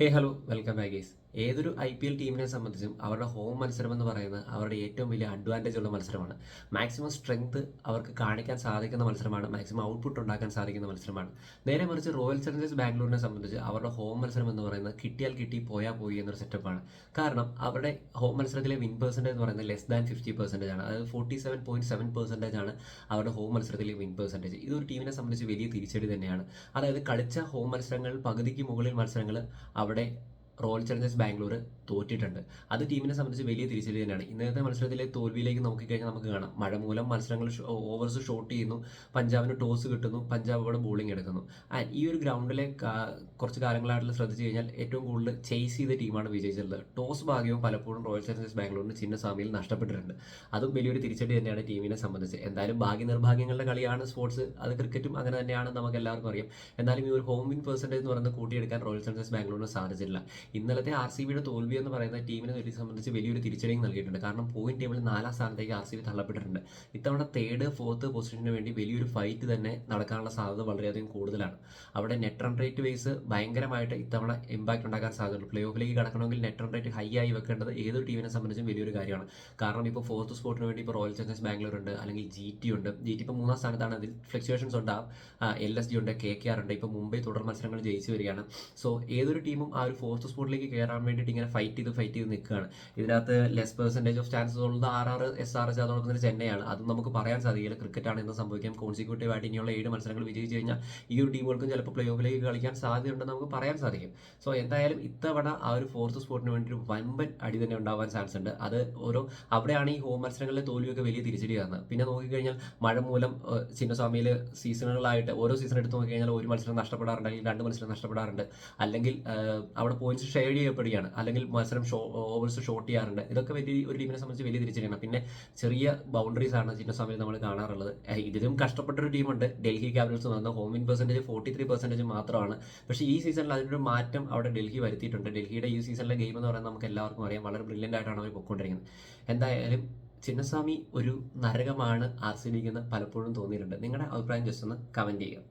Hey hello welcome back guys ഏതൊരു I P L ടീമിനെ സംബന്ധിച്ചും അവരുടെ ഹോം മത്സരം എന്ന് പറയുന്നത് അവരുടെ ഏറ്റവും വലിയ അഡ്വാന്റേജ് ഉള്ള മത്സരമാണ്. മാക്സിമം സ്ട്രെങ്ത് അവർക്ക് കാണിക്കാൻ സാധിക്കുന്ന മത്സരമാണ്. മാക്സിമം ഔട്ട്പുട്ട് ഉണ്ടാക്കാൻ സാധിക്കുന്ന മത്സരമാണ്. നേരെ മറിച്ച് റോയൽ ചലഞ്ചേഴ്സ് ബാംഗ്ലൂരിനെ സംബന്ധിച്ച് അവരുടെ ഹോം മത്സരം എന്ന് പറയുന്നത് കിട്ടിയാൽ കിട്ടി പോയാൽ പോയി എന്നൊരു സെറ്റപ്പാണ് കാരണം അവരുടെ ഹോം മത്സരത്തിലെ വിൻ പെർസെന്റേജ് എന്ന് പറയുന്നത് ലെസ് ദാൻ ഫിഫ്റ്റി പെർസെന്റേജ് ആണ്. അതായത് forty seven point seven percentage ആണ് അവരുടെ ഹോം മത്സരത്തിലെ വിൻ പെർസെന്റേജ് ഇതൊരു ടീമിനെ സംബന്ധിച്ച് വലിയ തിരിച്ചടി തന്നെയാണ്. അതായത് കളിച്ച ഹോം മത്സരങ്ങൾ പകുതിക്ക് മുകളിൽ മത്സരങ്ങൾ അവിടെ റോയൽ ചലഞ്ചേഴ്സ് ബാംഗ്ലൂർ തോറ്റിട്ടുണ്ട്. അത് ടീമിനെ സംബന്ധിച്ച് വലിയ തിരിച്ചടി തന്നെയാണ്. ഇന്നത്തെ മത്സരത്തിലെ തോൽവിയിലേക്ക് നോക്കിക്കഴിഞ്ഞാൽ നമുക്ക് കാണാം. മഴ മൂലം മത്സരങ്ങൾ ഓവേഴ്സ് ഷോട്ട് ചെയ്യുന്നു. പഞ്ചാബിന് ടോസ് കിട്ടുന്നു. പഞ്ചാബ് അവിടെ ബോളിംഗ് എടുക്കുന്നു. ആൻഡ് ഈ ഒരു ഗ്രൗണ്ടിലെ കുറച്ച് കാലങ്ങളായിട്ട് ശ്രദ്ധിച്ചു കഴിഞ്ഞാൽ ഏറ്റവും കൂടുതൽ ചേസ് ചെയ്ത ടീമാണ് വിജയിച്ചിട്ടുള്ളത്. ടോസ് ഭാഗ്യവും പലപ്പോഴും റോയൽ ചലഞ്ചേഴ്സ് ബാംഗ്ലൂരിന് ചിന്നസ്വാമിയിൽ നഷ്ടപ്പെട്ടിട്ടുണ്ട്. അതും വലിയൊരു തിരിച്ചടി തന്നെയാണ് ടീമിനെ സംബന്ധിച്ച്. എന്തായാലും ഭാഗ്യ നിർഭാഗ്യങ്ങളുടെ കളിയാണ് സ്പോർട്സ് അത് ക്രിക്കറ്റും അങ്ങനെ തന്നെയാണ് നമുക്ക് എല്ലാവർക്കും അറിയാം. എന്നാലും ഈ ഒരു ഹോം വിൻ പെർസെന്റേജ് എന്ന് പറയുന്നത് കൂട്ടിയെടുക്കാൻ റോയൽ ചലഞ്ചേഴ്സ് ബാംഗ്ലൂരിന് സാധിച്ചില്ല ഇന്നലത്തെ ആർ സി ബിയുടെ തോൽവി എന്ന് പറയുന്ന ടീമിനെ സംബന്ധിച്ച് വലിയൊരു തിരിച്ചടിയും നൽകിയിട്ടുണ്ട്. കാരണം പോയിന്റ് ടേബിളിൽ നാലാം സ്ഥാനത്തേക്ക് ആർ സി ബി തള്ളപ്പെട്ടിട്ടുണ്ട്. ഇത്തവണ തേർഡ് ഫോർത്ത് പൊസിഷന് വേണ്ടി വലിയൊരു ഫൈറ്റ് തന്നെ നടക്കാനുള്ള സാധ്യത വളരെയധികം കൂടുതലാണ്. അവിടെ നെറ്റ് റൺ റേറ്റ് വൈസ് ഭയങ്കരമായിട്ട് ഇത്തവണ ഇമ്പാക്ട് ഉണ്ടാക്കാൻ സാധ്യതയുണ്ട്. പ്ലേ ഓഫിലേക്ക് കടക്കണമെങ്കിൽ നെറ്റ് റൺ റേറ്റ് ഹൈ ആയി വെക്കേണ്ടത് ഏതൊരു ടീമിനെ സംബന്ധിച്ചും വലിയൊരു കാര്യമാണ്. കാരണം ഇപ്പോൾ ഫോർത്ത് സ്പോട്ടിന് വേണ്ടി ഇപ്പോൾ റോയൽ ചലഞ്ചേഴ്സ് ബാംഗ്ലൂർ ഉണ്ട് അല്ലെങ്കിൽ ജി ടി ഉണ്ട്. ജി ടി ഇപ്പോൾ മൂന്നാം സ്ഥാനത്താണ്. അതിൽ ഫ്ലക്ച്വേഷൻസ് ഉണ്ടാവും. എൽ എസ് ജി ഉണ്ട് കെ കെ ആർ ഉണ്ട്. ഇപ്പോൾ മുംബൈ തുടർ മത്സരങ്ങൾ ജയിച്ചു വരികയാണ്. സോ ഏതൊരു ടീമും ആ ഒരു ഫോർത്ത് സ്പോട്ടിലേക്ക് കയറാൻ വേണ്ടിയിട്ട് ഇങ്ങനെ ഫൈറ്റ് ചെയ്ത് ഫൈറ്റ് ചെയ്ത് നിൽക്കുകയാണ്. ഇതിനകത്ത് ലെസ് പെർസെന്റേജ് ഓഫ് ചാൻസസ് ഉള്ളത് R R S R S അതോടൊപ്പം ചെന്നൈയാണ് അതും നമുക്ക് പറയാൻ സാധിക്കില്ല. ക്രിക്കറ്റാണ് എന്ന് സംഭവിക്കാം കോൺസിക്യൂട്ടീവ് ആയിട്ട് ഇനിയുള്ള ഏഴ് മത്സരങ്ങൾ വിജയിച്ചു കഴിഞ്ഞാൽ ഈ ഒരു ടീമുകൾക്കും ചിലപ്പോൾ പ്ലേ ഓഫിലേക്ക് കളിക്കാൻ സാധ്യതയുണ്ടെന്ന് നമുക്ക് പറയാൻ സാധിക്കും. സോ എന്തായാലും ഇത്തവണ ആ ഒരു ഫോർത്ത് സ്പോട്ടിന് വേണ്ടി ഒരു വൻപൻ അടി തന്നെ ഉണ്ടാവാൻ ചാൻസ് ഉണ്ട്. അത് ഓരോ അവിടെയാണ് ഈ ഹോം മത്സരങ്ങളിലെ തോൽവിയൊക്കെ വലിയ തിരിച്ചടി തിരിച്ചടിയാണ് പിന്നെ നോക്കിക്കഴിഞ്ഞാൽ മഴ മൂലം ചിന്നസ്വാമിയിൽ സീസണുകളായിട്ട് ഓരോ സീസൺ എടുത്ത് നോക്കിക്കഴിഞ്ഞാൽ ഒരു മത്സരം നഷ്ടപ്പെടാറുണ്ട് അല്ലെങ്കിൽ രണ്ട് മത്സരം നഷ്ടപ്പെടാറുണ്ട്. അല്ലെങ്കിൽ അവിടെ പോയിന്റ്സ് ഷെയർ ചെയ്യപ്പെടുകയാണ്. അല്ലെങ്കിൽ മത്സരം ഷോ ഓവേഴ്സ് ഷോട്ട് ചെയ്യാറുണ്ട്. ഇതൊക്കെ വലിയ ഒരു ടീമിനെ സംബന്ധിച്ച് വലിയ തിരിച്ചടിയാണ് പിന്നെ ചെറിയ ബൗണ്ടറീസ് ആണ് ചിന്നസ്വാമിയിൽ നമ്മൾ കാണാറുള്ളത്. ഇതിലും കഷ്ടപ്പെട്ട ഒരു ടീമുണ്ട്. ഡൽഹി ക്യാപിറ്റൽസ് വന്ന home win percentage forty three percentage മാത്രമാണ്. പക്ഷേ ഈ സീസണിൽ അതിനൊരു മാറ്റം അവിടെ ഡൽഹി വരുത്തിയിട്ടുണ്ട്. ഡൽഹിയുടെ ഈ സീസണിലെ ഗെയിം എന്ന് പറയുന്നത് നമുക്ക് എല്ലാവർക്കും അറിയാം. വളരെ ബ്രില്യന്റ് ആയിട്ടാണ് അവർ പൊയ്ക്കൊണ്ടിരിക്കുന്നത് എന്തായാലും ചിന്നസ്വാമി ഒരു നരകമാണ് ആർ സി പലപ്പോഴും തോന്നിയിട്ടുണ്ട്. നിങ്ങളുടെ അഭിപ്രായം ജസ്റ്റ് ഒന്ന് കമന്റ് ചെയ്യുക.